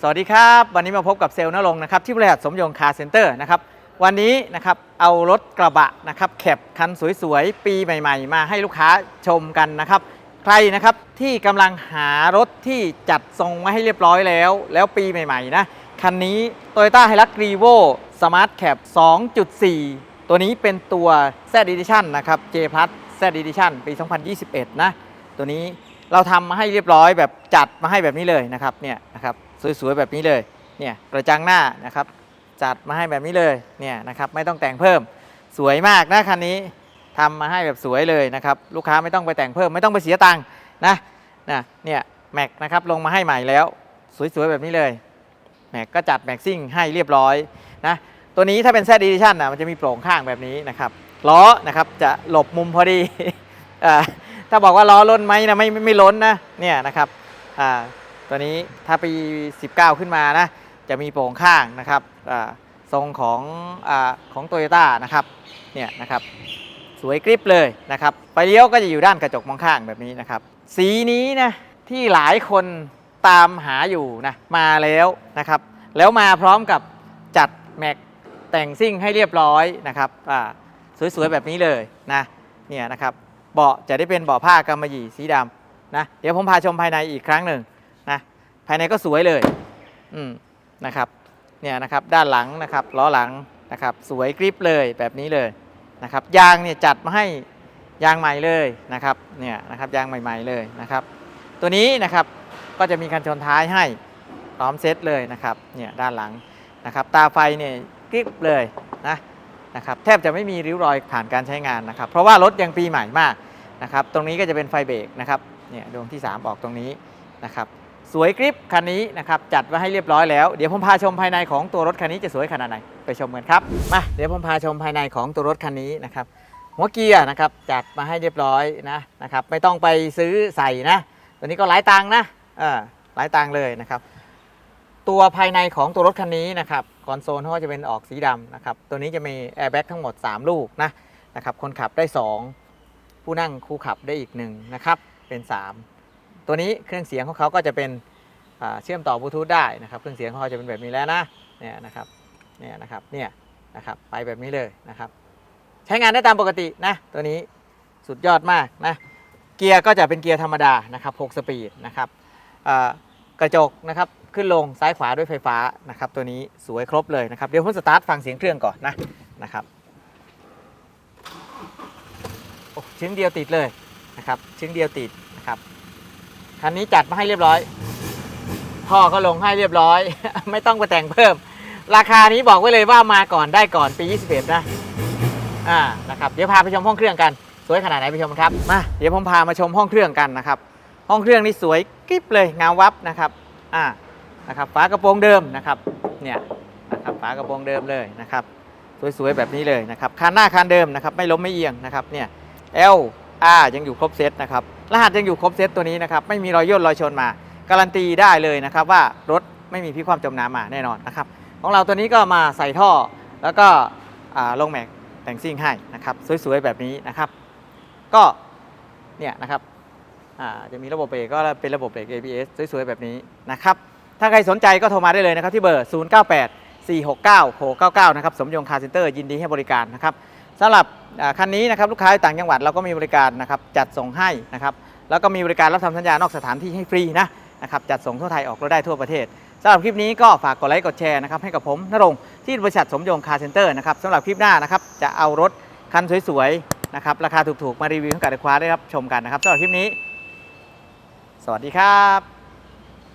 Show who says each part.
Speaker 1: สวัสดีครับ วันนี้มาพบกับเซลล์นรงนะครับที่บริษัทสมยงคาร์เซ็นเตอร์นะครับวันนี้นะครับเอารถกระบะนะครับแคปคันสวยๆ ปีใหม่ ๆ มาให้ลูกค้าชมกันนะครับ ใครนะครับที่กำลังหารถที่จัดทรงมาให้เรียบร้อยแล้ว แล้วปีใหม่ๆนะคันนี้ Toyota Hilux Revo Smart Cap 2.4 ตัวนี้เป็นตัว Z Edition นะครับ J Plus Z Edition ปี 2021 นะ ตัวนี้ เราทำมาให้เรียบร้อยแบบจัดมาให้แบบนี้เลยนะครับเนี่ยนะครับสวยๆแบบนี้เลยเนี่ยกระจังหน้านะครับจัดมาให้แบบนี้เลยเนี่ยนะครับไม่ต้องแต่งเพิ่มสวยมากนะคันนี้ทำมาให้แบบสวยเลยนะครับลูกค้าไม่ต้องไปแต่งเพิ่มไม่ต้องไปเสียตังค์นะนะเนี่ยแม็กนะครับลงมาให้ใหม่แล้ว สวยๆแบบนี้เลยแม็กก็จัดแม็กซิ่งให้เรียบร้อยนะตัวนี้ถ้าเป็นแซดดิชั่นนะมันจะมีโปร่งข้างแบบนี้นะครับล้อนะครับจะหลบมุมพอดีอ่า ถ้าบอกว่าล้อล้นไหมนะไม่ไม่ไม่ล้นนะเนี่ยนะครับอ่าตัวนี้ถ้าปี 19 ขึ้นมานะจะมีโป่งข้างนะครับอ่าทรงของอาของโตโยต้านะครับเนี่ยนะครับสวยกริบเลยนะครับไฟเลี้ยวก็จะอยู่ด้านกระจกมองข้างแบบนี้นะครับ สีนี้นะที่หลายคนตามหาอยู่นะมาแล้วนะครับ แล้วมาพร้อมกับจัดแม็กแต่งซิ่งให้เรียบร้อยนะครับอ่าสวยๆแบบนี้เลยนะเนี่ยนะครับ เบาะจะได้เป็นเบาะผ้ากำมะหยี่สีดำนะเดี๋ยวผมพาชมภายในอีกครั้งหนึ่งนะภายในก็สวยเลยอืมนะครับเนี่ยนะครับด้านหลังนะครับล้อหลังนะครับสวยกริบเลยแบบนี้เลยนะครับยางเนี่ยจัดมาให้ยางใหม่เลยนะครับเนี่ยนะครับยางใหม่ๆเลยนะครับ ตัวนี้นะครับก็จะมีคันชนท้ายให้พร้อมเซ็ตเลยนะครับเนี่ยด้านหลังนะครับตาไฟเนี่ยกริบเลยนะนะครับแทบจะไม่มีริ้วรอยผ่านการใช้งานนะครับ เพราะว่ารถยังปีใหม่มาก นะครับ ตรงนี้ก็จะเป็นไฟเบรกนะครับ เนี่ยดวงที่ 3 ออกตรงนี้นะครับ สวยกริปคันนี้นะครับ จัดไว้ให้เรียบร้อยแล้ว เดี๋ยวผมพาชมภายในของตัวรถคันนี้จะสวยขนาดไหน ไปชมกันครับ มา เดี๋ยวผมพาชมภายในของตัวรถคันนี้นะครับ หัวเกียร์นะครับ จัดมาให้เรียบร้อยนะนะครับ ไม่ต้องไปซื้อใส่นะ ตัวนี้ก็หลายตังนะ เออหลายตังเลยนะครับ ตัวภายในของตัวรถคันนี้นะครับ คอนโซลเขาก็จะเป็นออกสีดำนะครับ ตัวนี้จะมีแอร์แบ็กทั้งหมด 3 ลูกนะนะครับ คนขับได้ 2 ผู้นั่งคู่ขับได้อีกหนึ่งนะครับเป็น 3 ตัวนี้เครื่องเสียงของเขาก็จะเป็นเชื่อมต่อบลูทูธได้นะครับ เครื่องเสียงของเขาจะเป็นแบบนี้แล้วนะเนี่ยนะครับเนี่ยนะครับเนี่ยนะครับไปแบบนี้เลยนะครับ ใช้งานได้ตามปกตินะตัวนี้สุดยอดมากนะเกียร์ก็จะเป็นเกียร์ธรรมดานะครับ6สปีดนะครับกระจกนะครับขึ้นลงซ้ายขวาด้วยไฟฟ้านะครับตัวนี้สวยครบเลยนะครับเดี๋ยวผมสตาร์ทฟังเสียงเครื่องก่อนนะนะครับโอ้ ชิ้นเดียวติดเลยนะครับชิ้นเดียวติดนะครับคันนี้จัดมาให้เรียบร้อยพ่อก็ลงให้เรียบร้อย ไม่ต้องไปแต่งเพิ่ม ราคานี้บอกไว้เลยว่ามาก่อนได้ก่อนปี 21 นะอ่านะครับเดี๋ยวพาไปชมห้องเครื่องกัน สวยขนาดไหนไปชมครับมาเดี๋ยวผมพามาชมห้องเครื่องกันนะครับ ห้องเครื่องนี่สวยกริบเลยงาวับนะครับอ่านะครับฝากระโปรงเดิมนะครับเนี่ยนะครับฝากระโปรงเดิมเลยนะครับ สวยๆแบบนี้เลยนะครับคันหน้าคันเดิมนะครับ ไม่ล้มไม่เอียงนะครับเนี่ย L R ยังอยู่ครบเซตนะครับ รหัสยังอยู่ครบเซตตัวนี้นะครับ ไม่มีรอยย่นรอยชนมา การันตีได้เลยนะครับว่ารถไม่มีพิความจมน้ำมาแน่นอนนะครับ ของเราตัวนี้ก็มาใส่ท่อ แล้วก็ลงแม็กแต่งซิ่งให้นะครับ สวยๆ แบบนี้นะครับ ก็เนี่ยนะครับจะมีระบบเบรกก็เป็นระบบเบรก ABS สวยๆ แบบนี้นะครับ ถ้าใครสนใจก็โทรมาได้เลยนะครับที่เบอร์ 098 469 699 นะครับ สมยงคาร์เซ็นเตอร์ยินดีให้บริการนะครับ สำหรับคันนี้นะครับลูกค้าต่างจังหวัดเราก็มีบริการนะครับจัดส่งให้นะครับแล้วก็มีบริการรับทำสัญญานอกสถานที่ให้ฟรีนะนะครับจัดส่งทั่วไทยออกรถได้ทั่วประเทศสำหรับคลิปนี้ก็ฝากกดไลค์กดแชร์นะครับให้กับผมนรงที่บริษัทสมยงคาร์เซ็นเตอร์นะครับสำหรับคลิปหน้านะครับจะเอารถคันสวยๆนะครับราคาถูกๆมารีวิวให้กับลูกค้าได้รับชมกันนะครับสำหรับคลิปนี้ สวัสดีครับ